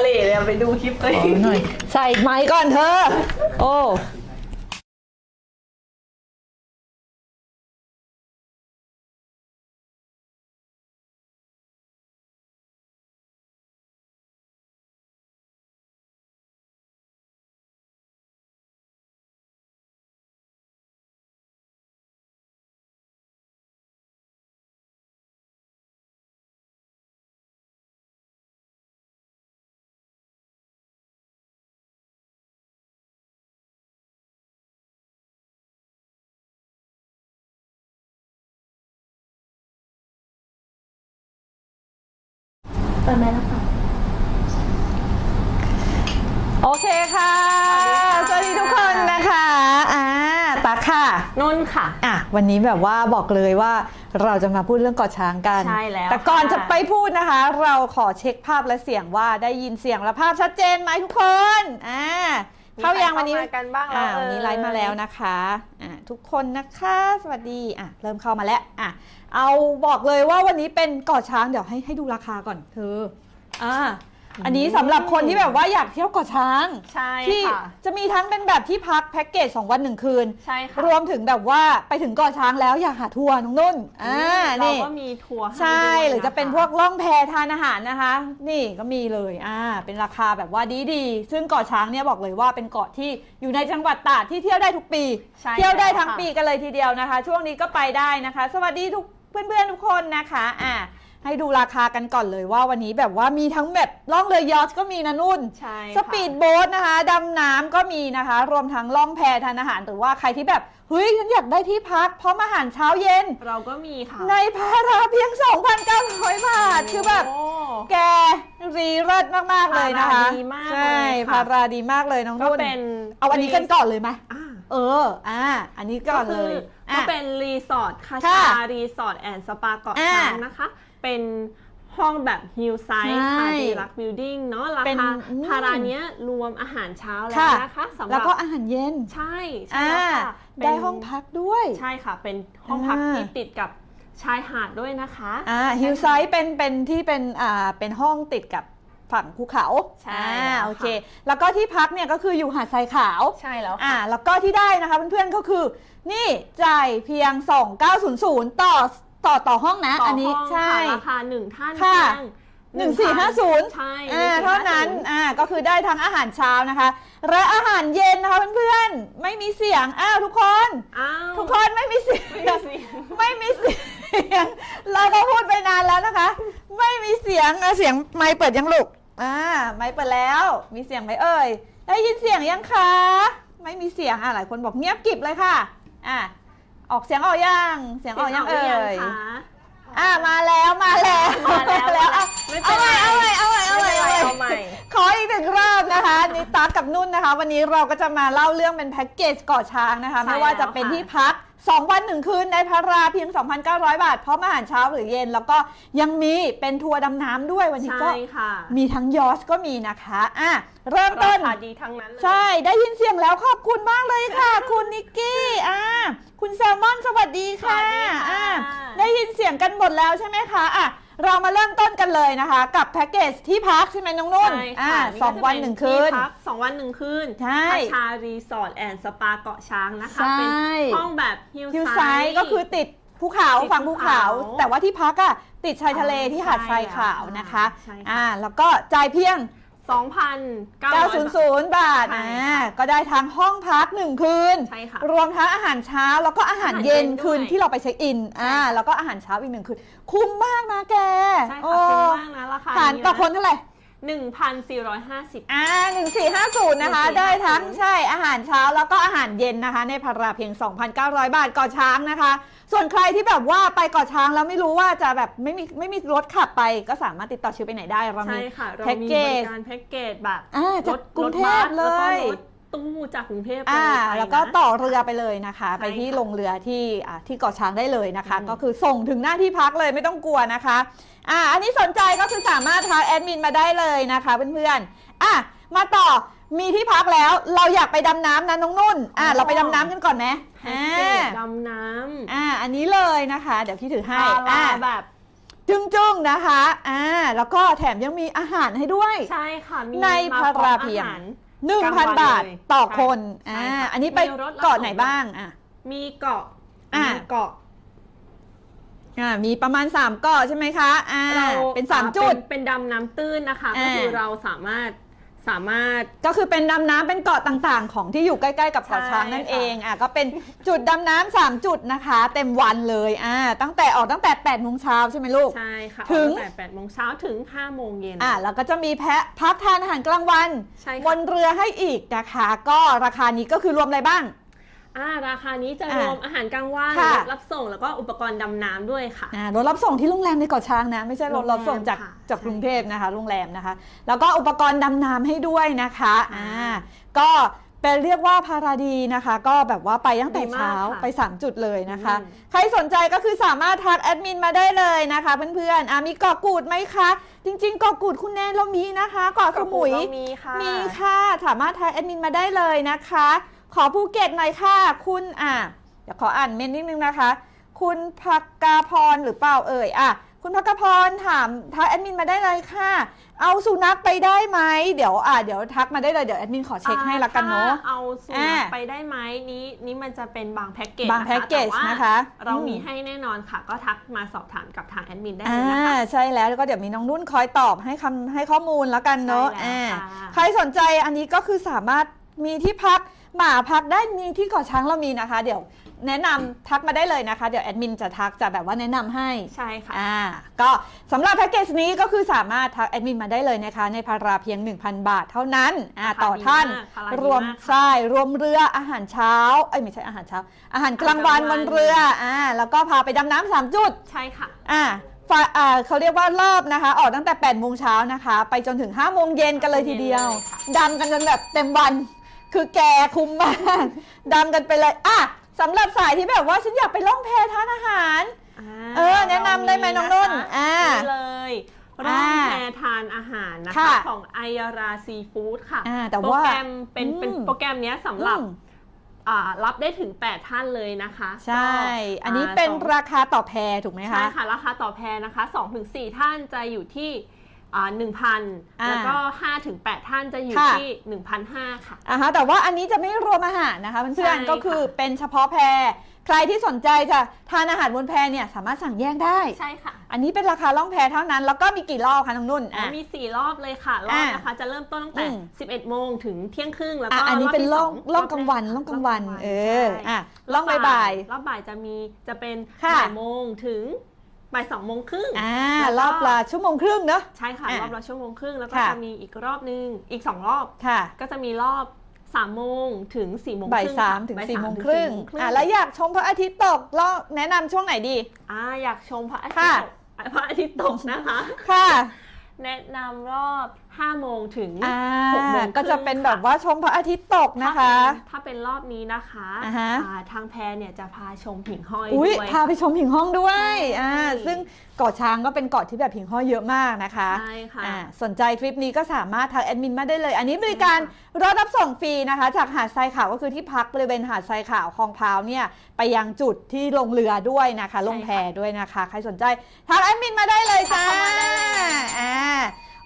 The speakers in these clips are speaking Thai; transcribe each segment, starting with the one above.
เหล่เลยอะไปดูคลิปตัวเอง หน่อย ใส่ไม้ก่อนเธอ โอ้ ปิดไหมแล้วค่ะ โอเคค่ะสสวัวัสสดีดีค่ะทุกคนนะคะอ่าตักค่ะ นุ่นค่ะ อะ วันนี้แบบว่าบอกเลยว่าเราจะมาพูดเรื่องเกาะช้างกัน ใช่แล้ว แต่ก่อนค่ะจะไปพูดนะคะ เราขอเช็คภาพและเสียงว่าได้ยินเสียงและภาพชัดเจนไหมทุกคน อ่า เข้ายังวันนี้มีใครเข้ามากันบ้างแล้วอ่าเอ่ยวันนี้ไลฟ์มาแล้วนะคะ อ่าทุกคนนะคะ สวัสดี อะ เริ่มเข้ามาแล้ว อะ เอาบอกเลยว่าวันนี้เป็นเกาะช้างเดี๋ยวให้ให้ดูราคาก่อนเธออ่าอันนี้สำหรับคนที่แบบว่าอยากเที่ยวเกาะช้าง ใช่ที่ค่ะ จะมีทั้งเป็นแบบที่พักแพ็กเกจ2วัน1คืน ใช่ค่ะรวมถึงแบบว่าไปถึงเกาะช้างแล้วอยากหาทัวร์น้องนุ่นอ่าเรานี่ ก็มีทัวร์ห้ใช่ ด้วยหรือจะเป็นค พวกล่องแพทานอาหารนะคะ นี่ก็มีเลยอ่าเป็นราคาแบบว่าดีๆ ซึ่งเกาะช้างเนี่ยบอกเลยว่าเป็นเกาะที่อยู่ในจังหวัดตราดที่เที่ยวได้ทุกปี ใช่เที่ยวได้ทั้งแล้วค่ะ ปีกันเลยทีเดียวนะคะ ช่วงนี้ก็ไปได้นะคะ สวัสดีทุก เพื่อนๆทุกคนนะคะอ่าให้ดูราคากันก่อนเลยว่าวันนี้แบบว่ามีทั้งแบบล่องเรือยอชต์ก็มีนะนุ่น ใช่สค่ะปีดโบ๊ทนะคะดำน้ำก็มีนะคะ รวมทั้งล่องแพทานอาหารหรือว่าใครที่แบบเฮ้ยฉันอยากได้ที่พักพร้อมอาหารเช้าเย็น เราก็มีค่ะ ในพาราเพียง 2,900 บาท คือแบบโอ้แกรีเลิศมาก ๆ เลยนะคะพาราดีมากใช่เลยค่ะพาราดีมากเลยน้องก็นุ่นเป็นเอาอันนี้กันก่อนเลยไหมอ่าเอออ่าอันนี้ก่อนเลย ก็อะคือก็เป็นรีสอร์ทคาค่ะชารีสอร์ทแอนด์สปาเกาะอ่าช้างนะคะ เป็นห้องแบบฮิลไซส์ใช่ค่ะดีลักบิลดิ้งเนาะราเป็นคาอืมพาราเนี้ยรวมอาหารเช้าแล้วค่ะนะคะสำหรับแล้วก็อาหารเย็น ใช่ใช่อ่าแล้วค่ะเป็นได้ห้องพักด้วย ใช่ค่ะ เป็นห้องพักอ่าที่ติดกับชายหาดด้วยนะคะ อ่าฮิลไซด์เป็นเป็นที่เป็นอ่าเป็นห้องติดกับ ฝั่งภูเขาใช่อ่าแล้วค่ะ โอเค แล้วก็ที่พักเนี่ยก็คืออยู่หาดทรายขาวใช่แล้วอ่าค่ะ แล้วก็ที่ได้นะคะเพื่อนๆก็คือ นี่จ่ายเพียง 2900 ต่อต่อต่อห้องนะ ต่ออันนี้ห้องใช่ค่ะราคาหนึ่งท่านค่ะ เพียงหนึ่งสี่ห้าศูนย์ใช่อ่า1450เท่านั้นอ่าก็คือได้ทั้งอาหารเช้านะคะ และอาหารเย็นนะคะเพื่อนๆไม่มีเสียงอ้าวทุกคน อ้าวทุกคนไม่มีเสียงไม่มีเสียง ไม่มีเสียง เราก็พูดไปนานแล้วนะคะ ไม่มีเสียงอะเสียงไมค์เปิดยังลูก อ่าไมค์เปิดแล้ว มีเสียงไหมเอ่ย ได้ยินเสียงยังคะ ไม่มีเสียงอะหลายคนบอกเงียบกริบเลยค่ะ อะออกเสียงออกยัง เสียงออกยังเอ่สีงยคะอะมาแล้วมาแล้วมาแล้วอะไม่เป็เอานใหไรม่เอาใหม่เอาใหม่เอาใหม่ไม่เอาเป็นใหไรม่เอาใหม่ขออีกหนึ่งรอบนะคะนี่ตากับนุ่นนะคะ วันนี้เราก็จะมาเล่าเรื่องเป็นแพ็กเกจเกาะช้างนะคะใช่ไม่ว่าจะแล้วเป็นค่ะที่พัก 2 วัน1คืนในพาราเพียง 2,900 บาท พร้อมอาหารเช้าหรือเย็น แล้วก็ยังมีเป็นทัวร์ดำน้ำด้วยวันนี้ก็ ใช่ค่ะ มีทั้งยอชก็มีนะคะอะเริ่มราต้นคาดีทั้งนั้นเลยใช่ ได้ยินเสียงแล้วขอบคุณมากเลยค่ะ คุณนิกกี้อ่าคุณแซลมอนสวัสดีค่ะสวัสดีค่ะ อ่าได้ยินเสียงกันหมดแล้วใช่ไหมคะอะ เรามาเริ่มต้นกันเลยนะคะ กับแพ็กเกจที่พักใช่ไหมน้องนุ่นใช่อ่าค่ะสองวันหนึ่งคืน ที่พักสองวันหนึ่งคืนใช่คาชารีสอร์ทแอนด์สปาเกาะช้างนะคะ ใช่ เป็นห้องแบบฮิลฮิลไซไซด์ก็คือติดภูเขาติดฝั่งภูเขาภูเขา แต่ว่าที่พักอะติดชายทะเลอ๋อที่หาดทรายขาวนะคะใช่ค่ะอ่าแล้วก็จ่ายเพียง 2,900 900 บาทใช่อ่าค่ะก็ได้ทั้งห้องพักหนึ่งคืน ใช่ค่ะ รวมทั้งอาหารเช้าแล้วก็อาหารเย็นอาหารเย็นด้วยคืนที่เราไปเช็คอินอ่าใช่ค่ะแล้วก็อาหารเช้าอีกหนึ่งคืน คุ้มมากนะแก ใช่โอ้ค่ะ คุ้มมากนะราคาหารต่อคนเท่าไหร่ 1,450 อ่าหนึ่งสี่ห้าศูนย์นะคะ 1450 ได้ทั้งใช่อาหารเช้าแล้วก็อาหารเย็นนะคะ ในพาราเพียง 2,900 บาทเกาะช้างนะคะ ส่วนใครที่แบบว่าไปเกาะช้างแล้วไม่รู้ว่าจะแบบไม่มีไม่มีรถขับไปก็สามารถติดต่อชิวไปไหนได้เราใช่มีค่ะ เราแพ็กมีเกบริจการแพ็กเกจแบบอ่ารจากถกรุงเทพรถบัสเลยแล้วก็รถตู้จากกรุงเทพอ่าเยไปแล้วก็นะต่อเรือไปเลยนะคะ ใช่ไปที่ค่ะลงเรือที่อ่าที่เกาะช้างได้เลยนะคะ อืม ก็คือส่งถึงหน้าที่พักเลยไม่ต้องกลัวนะคะอ่าอันนี้สนใจก็คือสามารถทักแอดมินมาได้เลยนะคะเพื่อนๆอะมาต่อมีที่พักแล้วเราอยากไปดำน้ำนะน้องนุ่นอะเราไปดำน้ำกันก่อนไหมแพ็กอ่าเกจดำน้ำอ่าอันนี้เลยนะคะ เดี๋ยวพี่ถือให้พาอ่าราแบบจึ้งๆนะคะ อ่า แล้วก็แถมยังมีอาหารให้ด้วย ใช่ค่ะ มีในมพาราเพียง1,000บาทต่อคนใช่อ่าค่ะอันนี้ไปมีรถรับเกาะไหนส่งบ้าง อะ มีเกาะ อะมีเกาะ อ่ามีประมาณ 3เกาะใช่ไหมคะอ่าเราเป็นอ่3จุด เป็นเป็นดำน้ำตื้นนะคะอ่าก็คือเราสามารถสามารถก็คือเป็นดำน้ำเป็นเกาะต่างๆ ของที่อยู่ใกล้ๆ กับเกาะใช่ช้างนั่นค่ะเองอะก็เป็นจุดดำน้ำสามจุดนะคะ เต็มวันเลยอ่าตั้งแต่ออกตั้งแต่8ปดโมงเช้าใช่ไหมลูกใช่ค่ะถึงออกตั้แต่8โมงเช้าถึง5โมงเย็นอ่าแล้วก็จะมีแพะพักทานอาหารกลางวันใช่บค่ะนเรือให้อีกนะคะ ก็ราคานี้ก็คือรวมอะไรบ้าง อ่าราคานี้จะอะรวมอาหารกลางวันค่ะรถรับส่งแล้วก็อุปกรณ์ดำน้ำด้วยค่ะ อ่ารถรับส่งที่โรงแรมในเกาะช้างนะ ไม่ใช่รถรับส่งจากโรงแรมค่ะจากใช่กรุงเทพนะคะ โรงแรมนะคะ แล้วก็อุปกรณ์ดำน้ำให้ด้วยนะคะอ่าอ่าก็เป็นเรียกว่าพาราดีนะคะ ก็แบบว่าไปตั้งแต่ดีมากเช้าค่ะไป 3 จุดเลยนะคะ อืม ใครสนใจก็คือสามารถทักแอดมินมาได้เลยนะคะเพื่อนๆอะมีเกาะกูดไหมคะ จริง ๆ เกาะกูดคุณแนนเรามีนะคะเกาะสมุย ก็มีค่ะ มีค่ะ สามารถทักแอดมินมาได้เลยนะคะ ขอภูเก็ตหน่อยค่ะ คุณอะเดี๋ยวขออ่านเมนนิดนึงนะคะ คุณพักกาพรหรือเปล่าเอ่ยอะคุณพักกาพรถามทักแอดมินมาได้เลยค่ะ เอาสุนัขไปได้ไหมเดี๋ยวอะเดี๋ยวทักมาได้เลยเดี๋ยวแอดมินขอเช็คให้ละกันเนาะถ้เอาสุนัขอ่าไปได้ไหมนี้นี้มันจะเป็นบางแพ็กเกจบางแพ็กเกจแต่ว่านะคะ เราอืมมีให้แน่นอนค่ะ ก็ทักมาสอบถามกับทางแอดมินได้เลอ่ายนะคะใช่แล้วแล้วก็เดี๋ยวมีน้องนุ่นคอยตอบให้คำให้ข้อมูลแล้วกันเนาะใช่แล้วอ่าค่ะใครสนใจอันนี้ก็คือสามารถมีที่พัก หมาพักได้มีที่เกาะช้างเรามีนะคะ เดี๋ยวแนะนำทักมาได้เลยนะคะ เดี๋ยวแอดมินจะทักจะแบบว่าแนะนำให้ ใช่ค่ะ อ่าก็สำหรับแพ็กเกจนี้ก็คือสามารถทักแอดมินมาได้เลยนะคะ ในพาราเพียง 1,000 บาทเท่านั้นอ่าราคาต่อท่าน ดีมากพาราดีรวมมากค่ะใช่รวมเรืออาหารเช้าเอ้ยไม่ใช่อาหารเช้า อาหารกลางวันอาหารบกลางวัน นเรืออ่าแล้วก็พาไปดำน้ำสามจุดใช่ค่ะ อ่าฝ่ายอ่าเขาเรียกว่ารอบนะคะ ออกตั้งแต่8โมงเช้านะคะ ไปจนถึง5โมงเย็นกันเลยทีเดียวเย็นเลยค่ะดำกันจนแบบเต็มวัน คือแกคุ้มมากดำกันไปเลยอะสำหรับสายที่แบบว่าฉันอยากไปล่องแพทานอาหาร เออแนะนำได้ไหมน้องนุ่นอ่านี่เลยร่องแพทานอาหารนะคะค่ะของไอยาราซีฟู้ดค่ะอ่าแต่โปรว่าแกรมเป็นอืมเป็นโปรแกรมเนี้ยสำหรับอืมอ่ารับได้ถึง 8 ท่านเลยนะคะ ใช่ก็อันนี้เป็นสองราคาต่อแพรถูกไหมใช่คะค่ะ ราคาต่อแพรนะคะ 2-4 ท่านจะอยู่ที่ อ่า1,000อ่าแล้วก็5-8ท่านจะอยู่ค่ะที่1,500ค่ะอ่าฮะแต่ว่าอันนี้จะไม่รวมอาหารนะคะใช่เพื่อนค่ะๆก็คือเป็นเฉพาะแพรใครที่สนใจจะทานอาหารบนแพเนี่ยสามารถสั่งแยกได้ ใช่ค่ะ อันนี้เป็นราคาล่องแพเท่านั้น แล้วก็มีกี่รอบคะน้องนุ่นอ๋ออะมี 4 รอบเลยค่ะ รอบอ่านะคะจะเริ่มต้นตั้งแต่อืม11 โมงถึงเที่ยงครึ่งแล้วอะก็อันนี้เป็นที่ล่องสล่องกลางวันรบแรล่องกลางวันรบเอใช่ออะล่องบ่าย รอบบ่ายจะมีจะเป็นค่ะบ่ายโมงถึง บ่ายสองโมงครึ่งๆอ่าแล้วก็รอบละชั่วโมงครึ่งเนอะใช่ค่ะอะรอบละชั่วโมงครึ่งแล้วก็ค่ะจะมีอีกรอบนึงอีก2รอบค่ะ ก็จะมีรอบ3โมงถึง4โมงบ่ายครึ่งสามค่ะถึงบ่ายสี่สาโมงถึครึ่งสี่โมอะแล้วอยากชมพระอาทิตย์ตกลองแนะนำช่วงไหนดีอ่าอยากชมพระอาทิตค่ะย์ตกพระอาทิตย์ตกนะคะค่ะ แนะนำรอบ 5โมงถึงอ่าหกโมงครึ่งก็จะเป็นแบบว่าชมพระอาทิตย์ตกนะคะ ถ้าเป็นถ้าเป็นรอบนี้นะคะอ่าฮะอ่าทางแพรเนี่ยจะพาชมหิ่งห้อยอุ้ยด้วยพาไปชมหิ่งห้องด้วยใช่อ่าซึ่งเกาะช้างก็เป็นเกาะที่แบบหิ่งห้อยเยอะมากนะคะใช่ค่ะอ่าสนใจทริปนี้ก็สามารถทักแอดมินมาได้เลย อันนี้บริการรถรับส่งฟรีนะคะ จากหาดทรายขาวก็คือที่พักบริเวณหาดทรายขาวคลองพร้าวเนี่ยไปยังจุดที่ลงเรือด้วยนะคะ ลงแพด้วยนะคะ ใครสนใจทักแอดมินมาได้เลยจ้าทักเข้ามาได้เลยอ่า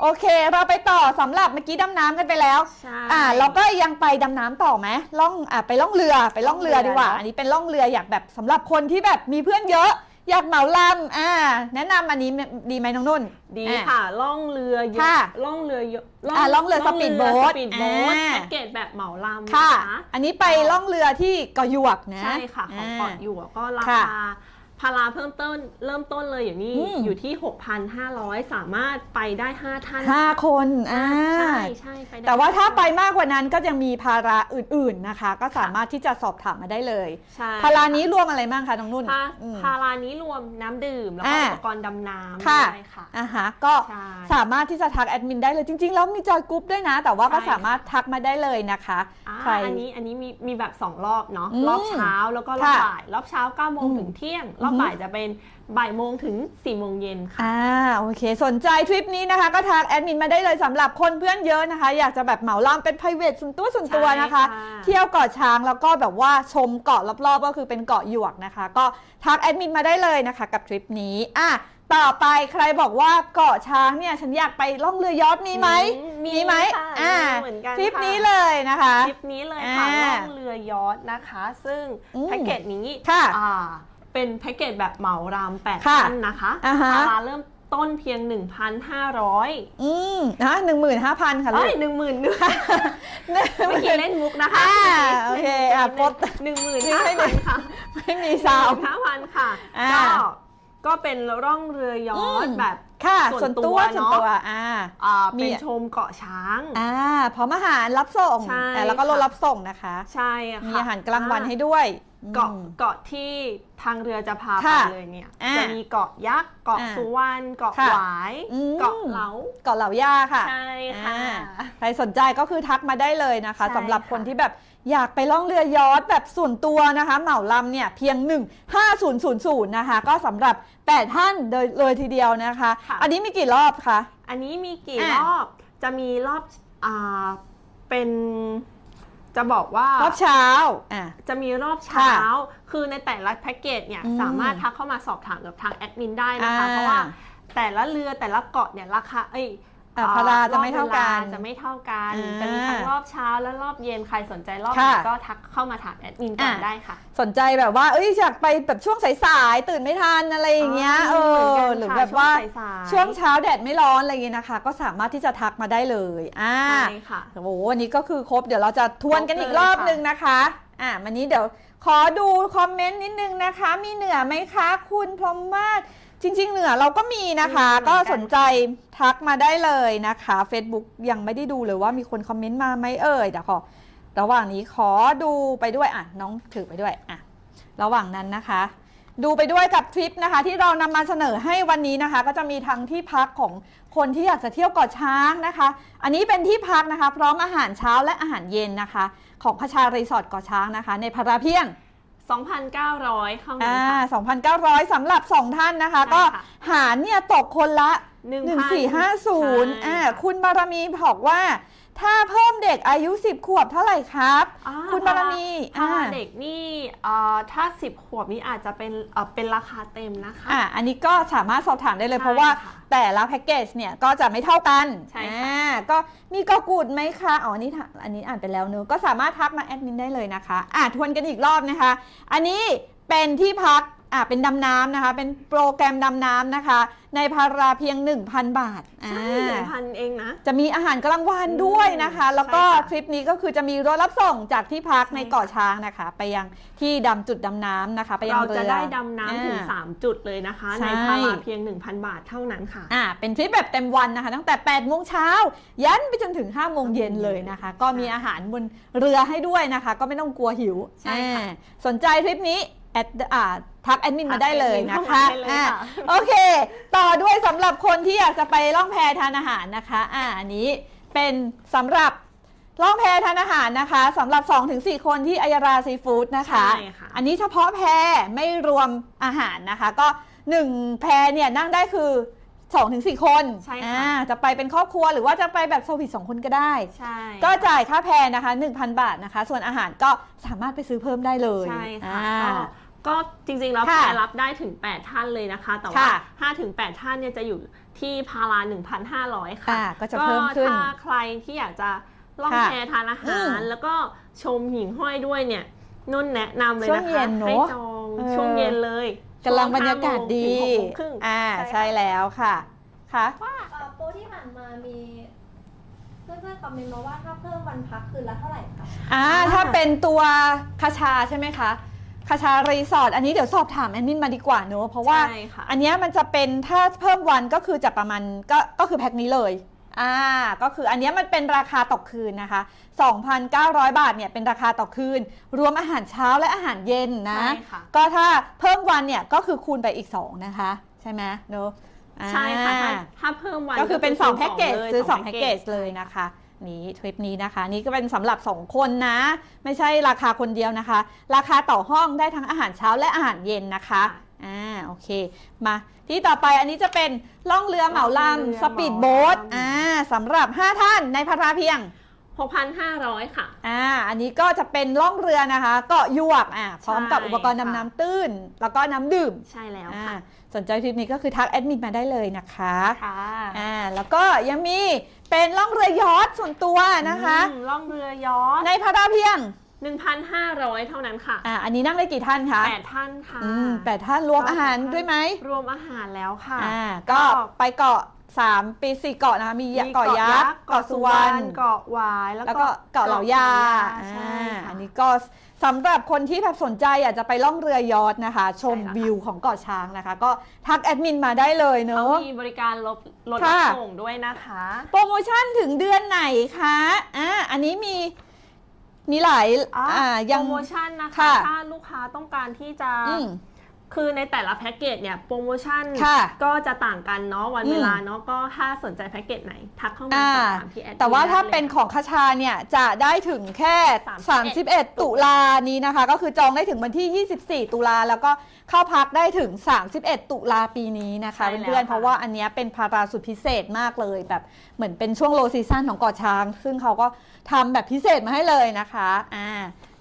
โอเค เราไปต่อสำหรับเมื่อกี้ดำน้ำกันไปแล้ว ใช่ อ่าเราก็ยังไปดำน้ำต่อไหมล่องอ่าไปล่องเรือไปล่องเรือล่องเรือ ดีกว่าเนอะอันนี้เป็นล่องเรืออยากแบบสำหรับคนที่แบบมีเพื่อนเยอะ อยากเหมาลำอ่าแนะนำอันนี้ดีไหมน้องนุ่น ดีอ่าค่ะล่องเรือเยค่ะอะล่องเรือเยอะอ่าล่องเรือสปีดโบ๊ทสปีดโบ๊ทอ่า แพ็กเกจแบบเหมาลำค่ะนะคะอันนี้ไปล่องเรือที่เกาะหยวกนะ ใช่ค่ะ ของเกาะาอยู่ก็ราค่ะ คา พาราเพิ่มต้นเริ่มต้นเลยอยู่นี่อืม อยู่ที่ 6,500 สามารถไปได้ 5 ท่านห้าคนอ่าใช่ใช่ไปได้แต่ว่าถ้าห้ไปคนมากกว่านั้นก็ยังมีภาระอื่นๆนะคะ ก็สามารถที่จะสอบถามมาได้เลย ใช่ภาระนี้รวมอะไรบ้างคะน้องนุ่นพาอืม พารานี้รวมน้ำดื่ม แล้วก็อ่า อุปกรณ์ดำน้ำค่ะด้วยค่ะ อ่าฮะก็ใช่สามารถที่จะทักแอดมินได้เลยจริงๆ แล้วมีจอยกรุ๊ปด้วยนะ แต่ว่าก็ใช่สามารถทักมาได้เลยนะคะอ่าใครอันนี้อันนี้มีมีแบบ 2 รอบเนาะอืมรอบเช้าแล้วก็รอบค่ะบ่าย รอบเช้า9โมงอืมถึงเที่ยง รอบอือฮึบ่ายจะเป็นบ่ายโมงถึง4โมงเย็นค่ะ อ่าโอเค สนใจทริปนี้นะคะ ก็ทักแอดมินมาได้เลยสำหรับคนเพื่อนเยอะนะคะ อยากจะแบบเหมาลำเป็น p r i v a t ส่วนตัวส่วนตัวนะคะ ใช่ค่ะ เที่ยวเกาะช้างแล้วก็แบบว่าชมเกาะรอบๆ ก็คือเป็นเกาะหยวกนะคะ ก็ทักแอดมินมาได้เลยนะคะ กับทริปนี้อะต่อไปใครบอกว่าเกาะช้างเนี่ยฉันอยากไปล่องเรือยอทมีไหมอืมมีไหมค่ะอ่ามีเหมือนกันทริปค่ะ นี้เลยนะคะทริปนี้เลยค่ะอ่าล่องเรือยอทนะคะ ซึ่งอืมแพ็กเกจนี้ค่ะ อ่า เป็นแพ็กเกจแบบเหมารามแปดค่ะท่านนะคะอ่าฮะ ราคาเริ่มต้นเพียง 1,500อืมนะหนึ่งหมื่นห้าพันค่ะลูเอ้กยหนึ่งหมื่นหนึ่งหนึ่งหเมื่อมื่กี้นเล่นมุกนะคะอ่าโอเคอะปลดหนึ่งหมื่นไม่ห้าได้พันค่ะ ไม่มีซาวด์ห้าพันค่ะ อ่า ก็ ก็เป็นร่องเรือยอทอืมแบบ ค่ะ ส่ส่ววนนตัตัววส่วนเนอะตัวอ่า อ่ามี เป็นชมเกาะช้าง อ่าพร้อมอาหารรับส่งใช่อ่าแล้วก็รถค่ะ รับส่งนะคะ ใช่ค่ะมีอาหารกลางวันให้ด้วย เกาะอืมเกาะที่ทางเรือจะพาไปค่ะเลยเนี่ยอ่าจะมีเกาะยักษ์เกาะอ่าสุวรรณเกาะค่ะหวายอืมเกาะเหลาเกาะเหล่าย่าค่ะใช่ค่ะอ่าใครสนใจก็คือทักมาได้เลยนะคะใช่สำหรับค่ะคนที่แบบอยากไปล่องเรือยอทแบบส่วนตัวนะคะ เหมาลำเนี่ยเพียง 15000 นะคะ ก็สำหรับ 8 ท่านเลยเลยทีเดียวนะคะค่ะอันนี้มีกี่รอบคะ อันนี้มีกี่อะรอบจะมีรอบอ่าเป็น จะบอกว่ารอบเช้าอะ จะมีรอบเช้าค่ะคือในแต่ละแพ็กเกจเนี่ย อืมสามารถทักเข้ามาสอบถามกับทางแอดมินได้นะคะ อ่า เพราะว่าแต่ละเรือแต่ละเกาะเนี่ยราคาเอ้ย อะอ่พาราจะไม่เท่ากันรอบวลจะไม่เท่ากันอ่าจะมีทั้งรอบเช้าและรอบเย็นใครสนใจรอบไหนค่ะก็ทักเข้ามาถามแอดมินก่อนอะได้ค่ะ สนใจแบบว่าเอ้ยอยากไปแบบช่วงสายๆตื่นไม่ทันอะไรอย่างเงี้ยเอหมืนอกันหรือค่ะแบบว่าช่วงสายๆช่วงเช้าแดดไม่ร้อนอะไรอย่างเงี้ยนะคะ ก็สามารถที่จะทักมาได้เลยอ่าใช่ค่ะโอ้โหวันนี้ก็คือครบเดี๋ยวเราจะทวนกันอีกรอบนึงนะคะอะวันนี้เดี๋ยวขอดูคอมเมนต์นิดนึงนะคะ มีเหนือไหมคะ คุณพรหมมาศ จริง ๆ เหนือเราก็มีนะคะมีเหมือนกันก็สนใจทักมาได้เลยนะคะ Facebook ยังไม่ได้ดูเลยว่ามีคนคอมเมนต์มาไหมเอ่ยเดี๋ยวขอระหว่างนี้ขอดูไปด้วยอะน้องถือไปด้วยอะระหว่างนั้นนะคะ ดูไปด้วยกับทริปนะคะ ที่เรานำมาเสนอให้วันนี้นะคะ ก็จะมีทั้งที่พักของคนที่อยากจะเที่ยวเกาะช้างนะคะ อันนี้เป็นที่พักนะคะ พร้อมอาหารเช้าและอาหารเย็นนะคะ ของพชารีสอร์ทเกาะช้างนะคะ ในพาราเพียง 2,900เข้ามาอ่าค่ะ2,900สำหรับ 2 ท่านนะคะ ใช่ก็ค่ะหารเนี่ยตกคนละ 1,450 1450อ่าคุณบารมีบอกว่า ถ้าเพิ่มเด็กอายุ 10 ขวบเท่าไหร่ครับ อ่าคุณบารมีถ้าอ่าเด็กนี่เอ่อถ้า 10 ขวบนี้อาจจะเป็นเอ่อเป็นราคาเต็มนะคะ อะอันนี้ก็สามารถสอบถามได้เลย ใช่เพราะว่าค่ะแต่ละแพ็กเกจเนี่ยก็จะไม่เท่ากันใช่ค่ะ อ่าก็มีกอกูดไหมคะอ๋ออันนี้ถามอันนี้อ่านไปแล้วเนอะก็สามารถทักมาแอดมินได้เลยนะคะ อะทวนกันอีกรอบนะคะ อันนี้เป็นที่พัก อะเป็นดำน้ำนะคะ เป็นโปรแกรมดำน้ำนะคะ ในพาราเพียง 1,000 บาทใช่อ่าหนึ่งพันเองนะ จะมีอาหารกลางวันด้วยนะคะอืมแล้วก็ใช่ค่ะทริปนี้ก็คือจะมีรถรับส่งจากที่พักใช่ในเกาะช้างนะคะ ไปยังที่ดำจุดดำน้ำนะคะไปยังเราเรือจะได้ดำน้ำถึงอ่า3จุดเลยนะคะใช่ในพาราเพียง 1,000 บาทเท่านั้นค่ะอ่าเป็นทริปแบบเต็มวันนะคะ ตั้งแต่8โมงเช้ายันไปจนถึง5โมงเย็นเลยนะคะ ก็มีอาหารบนเรือให้ด้วยนะคะ ก็ไม่ต้องกลัวหิวใช่ค่ะอ่าสนใจทริปนี้ แอดอ่าทักแอดมินมาได้เลยนะคะทักแอดมินเข้ามาได้เลยอ่าค่ะโอเค ต่อด้วยสำหรับคนที่อยากจะไปล่องแพทานอาหารนะคะ อ่าอันนี้เป็นสำหรับล่องแพทานอาหารนะคะสำหรับ 2-4 คนที่อัยราซีฟู้ดนะคะใช่ค่ะอันนี้เฉพาะแพไม่รวมอาหารนะคะ ก็ 1 แพเนี่ยนั่งได้คือ2-4คนใช่ค่ะอ่าจะไปเป็นครอบครัวหรือว่าจะไปแบบโซวิตสองคนก็ได้ใช่ก็จ่ายค่าแพนะคะ 1,000 บาทนะคะ ส่วนอาหารก็สามารถไปซื้อเพิ่มได้เลยใช่ค่ะอ่า ก็ก็จริงๆแล้วค่ะแพรรับได้ถึง 8 ท่านเลยนะคะ แต่ว่าค่ะ5ถึง8ท่านเนี่ยจะอยู่ที่พารา1,500 ค่ะอ่าก็จะเพิ่มขึ้นถ้าใครที่อยากจะล่องค่ะแพทานอาหารอืมแล้วก็ชมหิ่งห้อยด้วยเนี่ยนุ่นแนะนำเลยช่วนะงเย็คะนเนอะให้จองเออช่วงเย็นเลยกำลังบรรยากาศดีช่วงห้าโมงถึงหกโมงครึ่งอ่าใช่ใช่ค่ะแล้วค่ะค่ะเอ่อโปรที่ผ่านมามีเพื่อนๆคอมเมนต์มาว่าถ้าเพิ่มวันพักคืนละเท่าไหร่คะอ่าอ่าถ้าเป็นตัวคาชาใช่ไหมคะ คาชารีสอร์ทอันนี้เดี๋ยวสอบถามแอดมินมาดีกว่าเนอะเพราะว่าใช่ค่ะ อันเนี้ยมันจะเป็นถ้าเพิ่มวันก็คือจะประมาณก็ก็คือแพ็คนี้เลยอ่าก็คืออันเนี้ยมันเป็นราคาต่อคืนนะคะ 2,900 บาทเนี่ยเป็นราคาต่อคืน รวมอาหารเช้าและอาหารเย็นนะ ใช่ค่ะ ก็ถ้าเพิ่มวันเนี่ยก็คือคูณไปอีก 2 นะคะ ใช่ไหมเนอะอ่า ใช่ค่ะถ้าถ้าเพิ่มวันก็คือเป็น 2 แพ็กเกจลยซื้อส2แพ็กเกจเลยนะคะ นี้ทริปนี้นะคะ นี่ก็เป็นสำหรับ 2 คนนะ ไม่ใช่ราคาคนเดียวนะคะ ราคาต่อห้องได้ทั้งอาหารเช้าและอาหารเย็นนะคะอ่าโอเค มาที่ต่อไปอันนี้จะเป็นล่องเรือเหมาลำสปีดโบ๊ทอ่าสำหรับ 5 ท่านในพาราเพียง 6,500 ค่ะ อ่า อันนี้ก็จะเป็นล่องเรือนะคะ เกาะยวกอ่าพร้อมกับใช่อุปกรณ์ดำค่ะน้ำตื้น แล้วก็น้ำดื่ม ใช่แล้วอ่าค่ะ สนใจทริปนี้ก็คือทักแอดมินมาได้เลยนะคะ ค่ะ อ่า แล้วก็ยังมีเป็นล่องเรือยอทส่วนตัวนะคะอืมล่องเรือยอชในพาราเพียง 1,500 เท่านั้นค่ะ อ่า อันนี้นั่งได้กี่ท่านคะแปดท่านค่ะ อืมแปดท่านรวมอาหารด้วยไหม รวมอาหารแล้วค่ะ อ่า ก็ไปเกาะ สามปีสี่เกาะนะคะมีเกาะยักษ์เกาะสุวรรณเกาะหวายแล้วแล้วก็เกาะเหล่ายาใช่อ่าค่ะ อันนี้ก็สำหรับคนที่แบบสนใจอยากจะไปล่องเรือยอทนะคะ ชมใช่แล้วค่ะ วิวของเกาะช้างนะคะ ก็ทักแอดมินมาได้เลยเนเขาอะ มีบริการลดลดค่ะ ส่งด้วยนะคะ โปรโมชั่นถึงเดือนไหนคะอ่าอันนี้มีมีหลายอะอ่ายัง โปรโมชั่นนะคะ ค่ะถ้าลูกค้าต้องการที่จะอืม คือในแต่ละแพ็กเกจเนี่ยโปรโมชั่นค่ะ ก็จะต่างกันเนาะวันอืมเวลาเนาะก็ถ้าสนใจแพ็กเกจไหน ทักเข้ามาอ่าสอบถามที่แอด แต่ว่าถ้าได้ลยเป็นของคาชาเนี่ยจะได้ถึงแค่ 31 31 ตุลานี้นะคะ ก็คือจองได้ถึงวันที่ 24 ตุลาแล้วก็เข้าพักได้ถึง 31 ตุลาปีนี้นะคะใช่แล้วเพื่อนๆค่ะ เพราะว่าอันเนี้ยเป็นพาราสุดพิเศษมากเลยแบบเหมือนเป็นช่วงโลซีซั่นของเกาะช้าง ซึ่งเขาก็ทำแบบพิเศษมาให้เลยนะคะอ่า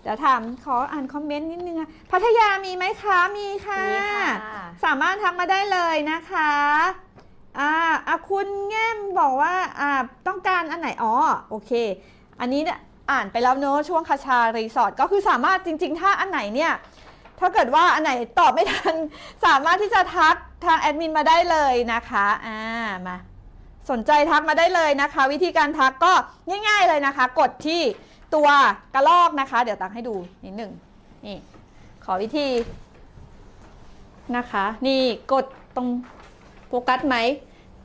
เดี๋ยวถามขออ่านคอมเมนต์นิดนึงอะพัทยามีไหมคะ มีค่ะนี่ค่ะ สามารถทักมาได้เลยนะคะอ่าอะคุณแง้มบอกว่าอ่าต้องการอันไหน อ๋อ โอเค อันนี้เนี่ยอ่านไปแล้วเนอะช่วงคาชารีสอร์ทก็คือสามารถจริง ๆ ถ้าอันไหนเนี่ย ถ้าเกิดว่าอันไหนตอบไม่ทัน สามารถที่จะทักทางแอดมินมาได้เลยนะคะอ่ามาสนใจทักมาได้เลยนะคะ วิธีการทักก็ง่าย ๆเลยนะคะ กดที่ ตัวกระลอกนะคะ เดี๋ยวตักให้ดูนิดหนึ่งนี่ ขอวิธีนะคะ นี่กดตรงโฟกัสไหม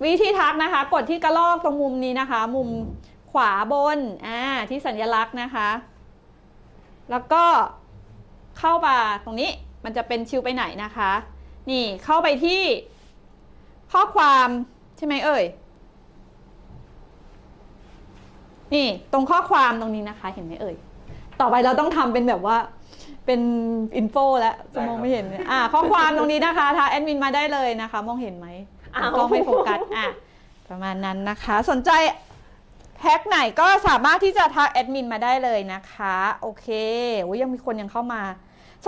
วิธีทักนะคะ กดที่กระลอกตรงมุมนี้นะคะ มุมขวาบนอ่าที่สัญลักษณ์นะคะ แล้วก็เข้ามาตรงนี้มันจะเป็นชิวไปไหนนะคะ นี่เข้าไปที่ข้อความใช่ไหมเอ่ย นี่ตรงข้อความตรงนี้นะคะ เห็นไหมเอ่ย ต่อไปเราต้องทำเป็นแบบว่าเป็นอินโฟแล้วจะมองไม่เห็นเนี่ยอ่าข้อความตรงนี้นะคะทางแอดมินมาได้เลยนะคะ มองเห็นไหมอ้าว กล้องไม่โฟกัสอะประมาณนั้นนะคะ สนใจแพ็คไหนก็สามารถที่จะทักแอดมินมาได้เลยนะคะ โอเคโอ้ยยังมีคนยังเข้ามา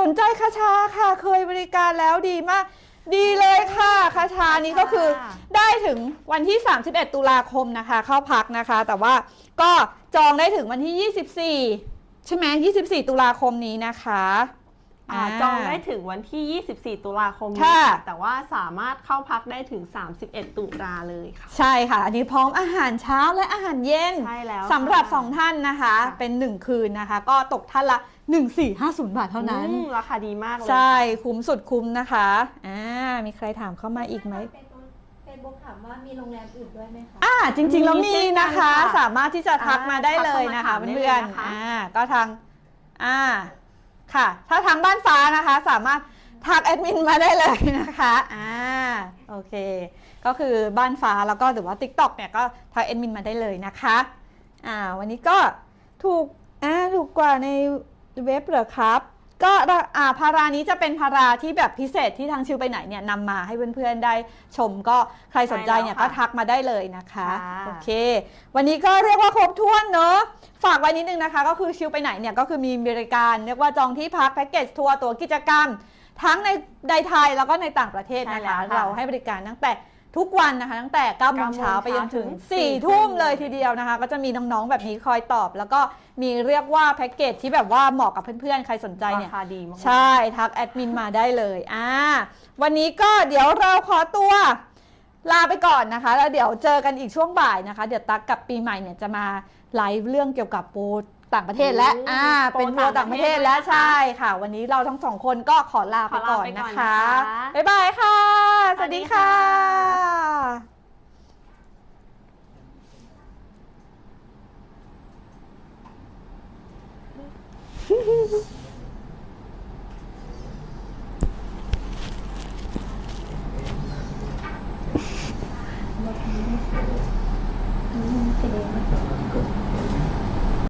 สนใจคาชาค่ะ เคยบริการแล้วดีมาก ดีเลยค่ะคาชานี้ก็คือค่ะได้ถึงวันที่ 31 ตุลาคมนะคะ เข้าพักนะคะ แต่ว่าก็จองได้ถึงวันที่ 24 ใช่ไหม24 ตุลาคมนี้นะคะอ่าจองได้ถึงวันที่ 24 ตุลาคมนี้ค่ะแต่ว่าสามารถเข้าพักได้ถึง 31 ตุลาเลยค่ะ ใช่ค่ะ อันนี้พร้อมอาหารเช้าและอาหารเย็น ใช่แล้วสำหรับค่ะ2ท่านนะคะค่ะเป็น 1 คืนนะคะ ก็ตกท่านละ 1450 บาทเท่านั้น อืมราคาดีมากเลยใช่ คุ้มสุดคุ้มนะคะอ่ามีใครถามเข้ามาอีกไหม เฟซบุ๊กถามว่ามีโรงแรมอื่นด้วยไหมคะ อ่าจริงๆแล้วมีมีเช่นกันนะคะค่ะสามารถที่จะทักอ่ามาได้เลยทักนะเข้าคะมาถามได้เพื่อนเลยนะคะ ๆอ่าก็ทางอ่าค่ะ ถ้าทางบ้านฟ้านะคะ สามารถทักแอดมินมาได้เลยนะคะอ่าโอเค ก็คือบ้านฟ้าแล้วก็หรือว่า TikTok เนี่ยก็ทักแอดมินมาได้เลยนะคะอ่าวันนี้ก็ถูกอ่าถูกกว่าใน เว็บเหรอครับ ก็ราอ่าพารานี้จะเป็นพาราที่แบบพิเศษที่ทางชิวไปไหนเนี่ยนำมาให้เพื่อนๆได้ชมก็ใครสนใจเนี่ยใช่แล้วก็ค่ะทักมาได้เลยนะคะค่ะโอเค วันนี้ก็เรียกว่าครบถ้วนเนอะฝากไว้นิดนึงนะคะ ก็คือชิวไปไหนเนี่ยก็คือมีบริการเรียกว่าจองที่พักแพ็กเกจทัวร์ตัวกิจกรรม ทั้งในในไทยแล้วก็ในต่างประเทศใช่นะแล้คะวค่ะเราให้บริการตั้งแต่ ทุกวันนะคะ ตั้งแต่9โมงเช้าไปจนถึงถึง4ทุ่ม4เลยทีเดียวนะคะ ก็จะมีน้องๆแบบนี้คอยตอบ แล้วก็มีเรียกว่าแพ็กเกจที่แบบว่าเหมาะกับเพื่อนๆ ใครสนใจเนี่ยราคาดีมากๆใช่ทักแอดมินมาได้เลยอ่าวันนี้ก็เดี๋ยวเราขอตัวลาไปก่อนนะคะ แล้วเดี๋ยวเจอกันอีกช่วงบ่ายนะคะ เดี๋ยวตักกับปีใหม่เนี่ยจะมาไลฟ์เรื่องเกี่ยวกับโปร ต่างประเทศและอ่าเป็นทัวร์ต่างประเทศแล้วใช่ค่ะ วันนี้เราทั้งสองคนก็ขอลาไปก่อนนะคะ บ๊ายบายค่ะ สวัสดีค่ะ